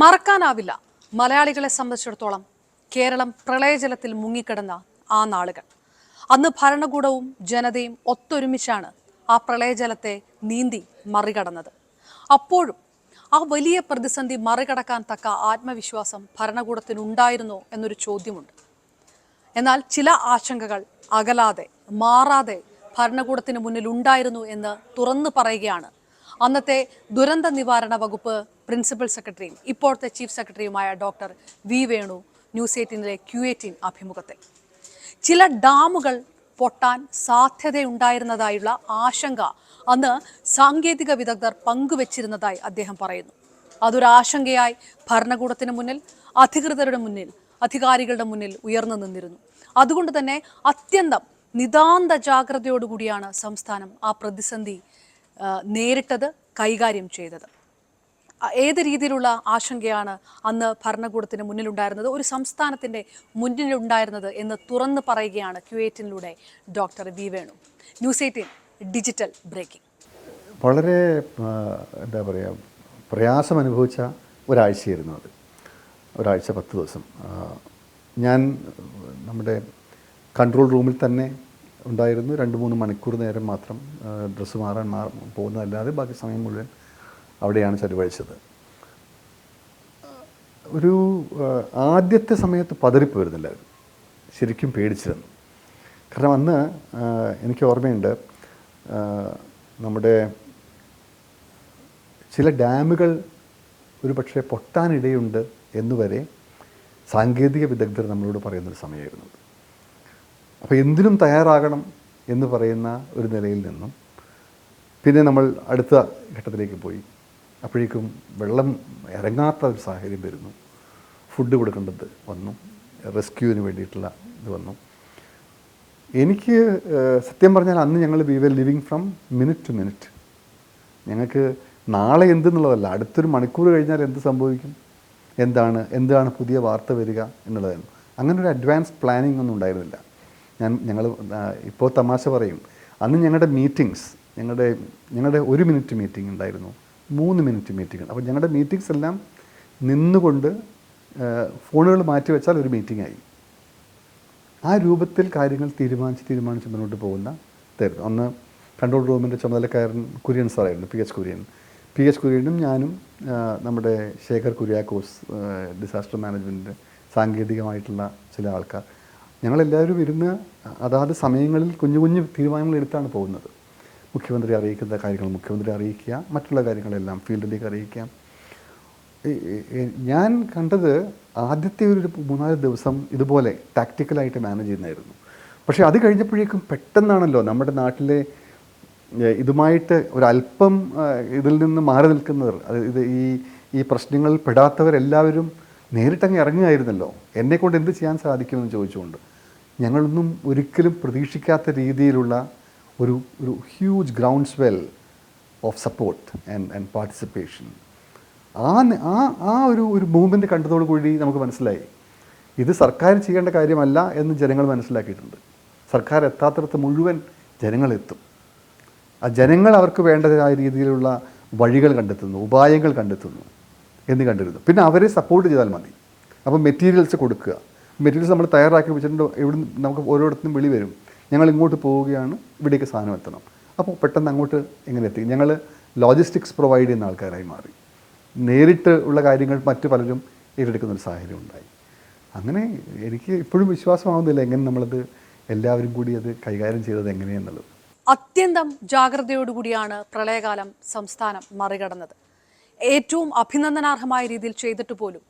മറക്കാനാവില്ല. മലയാളികളെ സംബന്ധിച്ചിടത്തോളം കേരളം പ്രളയജലത്തിൽ മുങ്ങിക്കിടന്ന ആ നാളുകൾ. അന്ന് ഭരണകൂടവും ജനതയും ഒത്തൊരുമിച്ചാണ് ആ പ്രളയജലത്തെ നീന്തി മറികടന്നത്. അപ്പോഴും ആ വലിയ പ്രതിസന്ധി മറികടക്കാൻ തക്ക ആത്മവിശ്വാസം ഭരണകൂടത്തിനുണ്ടായിരുന്നോ എന്നൊരു ചോദ്യമുണ്ട്. എന്നാൽ ചില ആശങ്കകൾ അകലാതെ മാറാതെ ഭരണകൂടത്തിന് മുന്നിൽ ഉണ്ടായിരുന്നു എന്ന് തുറന്നു പറയുകയാണ് അന്നത്തെ ദുരന്ത നിവാരണ വകുപ്പ് പ്രിൻസിപ്പൽ സെക്രട്ടറിയും ഇപ്പോഴത്തെ ചീഫ് സെക്രട്ടറിയുമായ ഡോക്ടർ വി വേണു ന്യൂസ് എയ്റ്റീനിലെ ക്യു എയ്റ്റീൻ അഭിമുഖത്തിൽ. ചില ഡാമുകൾ പൊട്ടാൻ സാധ്യതയുണ്ടായിരുന്നതായുള്ള ആശങ്ക അന്ന് സാങ്കേതിക വിദഗ്ധർ പങ്കുവച്ചിരുന്നതായി അദ്ദേഹം പറയുന്നു. അതൊരാശങ്കയായി ഭരണകൂടത്തിന് മുന്നിൽ അധികൃതരുടെ മുന്നിൽ അധികാരികളുടെ മുന്നിൽ ഉയർന്നു നിന്നിരുന്നു. അതുകൊണ്ട് തന്നെ അത്യന്തം നിതാന്ത ജാഗ്രതയോടുകൂടിയാണ് സംസ്ഥാനം ആ പ്രതിസന്ധി നേരിട്ടത് കൈകാര്യം ചെയ്തത്. ഏത് രീതിയിലുള്ള ആശങ്കയാണ് അന്ന് ഭരണകൂടത്തിന് മുന്നിലുണ്ടായിരുന്നത്? ഒരു സംസ്ഥാനത്തിന്റെ മുന്നിലുണ്ടായിരുന്നത് എന്ന് തുറന്നു പറയുകയാണ് ക്യുവേറ്റിനിലൂടെ doctor V Venu. News eighteen digital breaking. വളരെ എന്താ പറയുക പ്രയാസം അനുഭവിച്ച ഒരാഴ്ചയായിരുന്നു അത്. ഒരാഴ്ച പത്ത് ദിവസം. ഞാൻ നമ്മുടെ കൺട്രോൾ റൂമിൽ തന്നെ ഉണ്ടായിരുന്നു. രണ്ട് മൂന്ന് മണിക്കൂർ നേരം മാത്രം ഡ്രസ്സ് മാറാൻ മാ പോകുന്നതല്ലാതെ ബാക്കി സമയം മുഴുവൻ അവിടെയാണ് ചെലവഴിച്ചത് ഒരു ആദ്യത്തെ സമയത്ത് പതറിപ്പോയിരുന്നില്ലായിരുന്നു ശരിക്കും പേടിച്ചിരുന്നു. കാരണം അന്ന് എനിക്ക് ഓർമ്മയുണ്ട് നമ്മുടെ ചില ഡാമുകൾ ഒരു പക്ഷേ പൊട്ടാനിടയുണ്ട് എന്നുവരെ സാങ്കേതിക വിദഗ്ധർ നമ്മളോട് പറയുന്നൊരു സമയമായിരുന്നു. അപ്പോൾ എന്തിനും തയ്യാറാകണം എന്ന് പറയുന്ന ഒരു നിലയിൽ നിന്നും പിന്നെ നമ്മൾ അടുത്ത ഘട്ടത്തിലേക്ക് പോയി. അപ്പോഴേക്കും വെള്ളം ഇറങ്ങാത്ത ഒരു സാഹചര്യം വരുന്നു. ഫുഡ് കൊടുക്കേണ്ടത് വന്നു. റെസ്ക്യൂവിന് വേണ്ടിയിട്ടുള്ള ഇത് വന്നു. എനിക്ക് സത്യം പറഞ്ഞാൽ അന്ന് ഞങ്ങൾ we were living from minute to minute ഞങ്ങൾക്ക് നാളെ എന്തെന്നുള്ളതല്ല അടുത്തൊരു മണിക്കൂർ കഴിഞ്ഞാൽ എന്ത് സംഭവിക്കും? എന്താണ് എന്താണ് പുതിയ വാർത്ത വരിക എന്നുള്ളതായിരുന്നു അങ്ങനെ ഒരു അഡ്വാൻസ് പ്ലാനിംഗ് ഒന്നും ഉണ്ടായിരുന്നില്ല. ഞാൻ ഞങ്ങൾ ഇപ്പോൾ തമാശ പറയും. അന്ന് ഞങ്ങളുടെ മീറ്റിങ്സ് ഞങ്ങളുടെ ഞങ്ങളുടെ ഒരു മിനിറ്റ് മീറ്റിംഗ് ഉണ്ടായിരുന്നു. മൂന്ന് മിനിറ്റ് മീറ്റിംഗ് അപ്പോൾ ഞങ്ങളുടെ മീറ്റിങ്സ് എല്ലാം നിന്നുകൊണ്ട് ഫോണുകൾ മാറ്റി വെച്ചാൽ ഒരു മീറ്റിംഗ് ആയി. ആ രൂപത്തിൽ കാര്യങ്ങൾ തീരുമാനിച്ച് തീരുമാനിച്ച് മുന്നോട്ട് പോകുന്ന ഇതായിരുന്നു അന്ന് കൺട്രോൾ റൂമിന്റെ ചുമതലക്കാരൻ Kurian സാറായിരുന്നു P H Kurian. P H കുര്യനും ഞാനും നമ്മുടെ ശേഖർ കുര്യാക്കോസ് ഡിസാസ്റ്റർ മാനേജ്മെന്റിന്റെ സാങ്കേതികമായിട്ടുള്ള ചില ആൾക്കാർ. ഞങ്ങളെല്ലാവരും ഇരുന്ന് അതാത് സമയങ്ങളിൽ കുഞ്ഞു കുഞ്ഞു തീരുമാനങ്ങൾ എടുത്താണ് പോകുന്നത്. മുഖ്യമന്ത്രി അറിയിക്കുന്ന കാര്യങ്ങൾ മുഖ്യമന്ത്രി അറിയിക്കുക മറ്റുള്ള കാര്യങ്ങളെല്ലാം ഫീൽഡിലേക്ക് അറിയിക്കാം. ഞാൻ കണ്ടത് ആദ്യത്തെ ഒരു മൂന്നാൽ ദിവസം ഇതുപോലെ ടാക്റ്റിക്കലായിട്ട് മാനേജ് ചെയ്യുന്നതായിരുന്നു. പക്ഷേ അത് കഴിഞ്ഞപ്പോഴേക്കും പെട്ടെന്നാണല്ലോ നമ്മുടെ നാട്ടിലെ ഇതുമായിട്ട് ഒരല്പം ഇതിൽ നിന്ന് മാറി നിൽക്കുന്നവർ ഇത് ഈ ഈ പ്രശ്നങ്ങളിൽ പെടാത്തവരെല്ലാവരും നേരിട്ടങ്ങ് ഇറങ്ങുകയായിരുന്നല്ലോ. എന്നെക്കൊണ്ട് എന്ത് ചെയ്യാൻ സാധിക്കുമെന്ന് ചോദിച്ചുകൊണ്ട് ഞങ്ങളൊന്നും ഒരിക്കലും പ്രതീക്ഷിക്കാത്ത രീതിയിലുള്ള ഒരു ഒരു huge ground swell of support and and participation ആ ആ ആ ഒരു ഒരു മൂവ്മെന്റ് കണ്ടതോടു കൂടി നമുക്ക് മനസ്സിലായി. ഇത് സർക്കാർ ചെയ്യേണ്ട കാര്യമല്ല എന്ന് ജനങ്ങൾ മനസ്സിലാക്കിയിട്ടുണ്ട്. സർക്കാർ എത്താത്തിടത്ത് മുഴുവൻ ജനങ്ങളെത്തും. ആ ജനങ്ങൾ അവർക്ക് വേണ്ടതായ രീതിയിലുള്ള വഴികൾ കണ്ടെത്തുന്നു ഉപായങ്ങൾ കണ്ടെത്തുന്നു എന്ന് കണ്ടിരുന്നു പിന്നെ അവരെ സപ്പോർട്ട് ചെയ്താൽ മതി. അപ്പോൾ മെറ്റീരിയൽസ് കൊടുക്കുക. മെറ്റീരിയൽസ് നമ്മൾ തയ്യാറാക്കി വെച്ചിട്ടുണ്ട് എവിടെ നമുക്ക് ഓരോരുത്തരും വിളി വരും. ഞങ്ങൾ ഇങ്ങോട്ട് പോവുകയാണ് ഇവിടേക്ക് സാധനം എത്തണം അപ്പോൾ പെട്ടെന്ന് അങ്ങോട്ട് എങ്ങനെ എത്തി. ഞങ്ങൾ ലോജിസ്റ്റിക്സ് പ്രൊവൈഡ് ചെയ്യുന്ന ആൾക്കാരായി മാറി. നേരിട്ട് ഉള്ള കാര്യങ്ങൾ മറ്റു പലരും ഏറ്റെടുക്കുന്ന ഒരു സാഹചര്യം ഉണ്ടായി. അങ്ങനെ എനിക്ക് ഇപ്പോഴും വിശ്വാസമാവുന്നില്ല എങ്ങനെ നമ്മളത് എല്ലാവരും കൂടി അത് കൈകാര്യം ചെയ്തത് എങ്ങനെയെന്നുള്ളത്. അത്യന്തം ജാഗ്രതയോടുകൂടിയാണ് പ്രളയകാലം സംസ്ഥാനം മറികടന്നത്. ഏറ്റവും അഭിനന്ദനാർഹമായ രീതിയിൽ ചെയ്തിട്ട് പോലും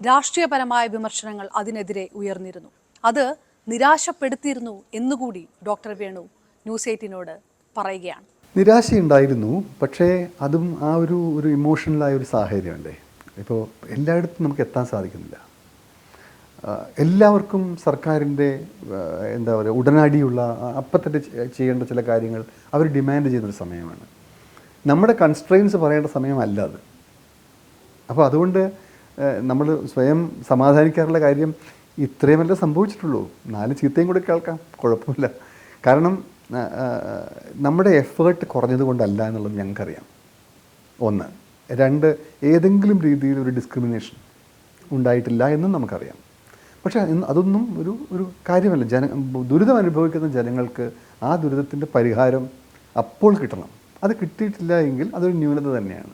രാഷ്ട്രീയപരമായ വിമർശനങ്ങൾ അതിനെതിരെ ഉയർന്നിരുന്നു. അത് നിരാശപ്പെടുത്തിയിരുന്നു എന്നുകൂടി ഡോക്ടർ വേണു ന്യൂസ് എയ്റ്റിനോട് പറയുകയാണ്. നിരാശയുണ്ടായിരുന്നു പക്ഷേ അതും ആ ഒരു ഒരു ഇമോഷണലായ ഒരു സാഹചര്യമല്ലേ ഇപ്പോൾ എല്ലായിടത്തും നമുക്ക് എത്താൻ സാധിക്കുന്നില്ല. എല്ലാവർക്കും സർക്കാരിന്റെ എന്താ പറയുക ഉടനടിയുള്ള അപ്പത്തന്നെ അപ്പം തന്നെ ചെയ്യേണ്ട ചില കാര്യങ്ങൾ അവർ ഡിമാൻഡ് ചെയ്യുന്നൊരു സമയമാണ്. നമ്മുടെ കൺസ്ട്രെയിൻസ് പറയേണ്ട സമയമല്ല അത്. അപ്പോൾ അതുകൊണ്ട് നമ്മൾ സ്വയം സമാധാനിക്കാറുള്ള കാര്യം ഇത്രയുമല്ല സംഭവിച്ചിട്ടുള്ളൂ. നാല് ചീത്തയും കൂടി കേൾക്കാം. കുഴപ്പമില്ല. കാരണം നമ്മുടെ എഫേർട്ട് കുറഞ്ഞതുകൊണ്ടല്ല എന്നുള്ളത് ഞങ്ങൾക്കറിയാം. ഒന്ന്. രണ്ട് ഏതെങ്കിലും രീതിയിൽ ഒരു ഡിസ്ക്രിമിനേഷൻ ഉണ്ടായിട്ടില്ല എന്നും നമുക്കറിയാം. പക്ഷേ അതൊന്നും ഒരു ഒരു കാര്യമല്ല. ജന ദുരിതം അനുഭവിക്കുന്ന ജനങ്ങൾക്ക് ആ ദുരിതത്തിന്റെ പരിഹാരം അപ്പോൾ കിട്ടണം. അത് കിട്ടിയിട്ടില്ല എങ്കിൽ അതൊരു ന്യൂനത തന്നെയാണ്.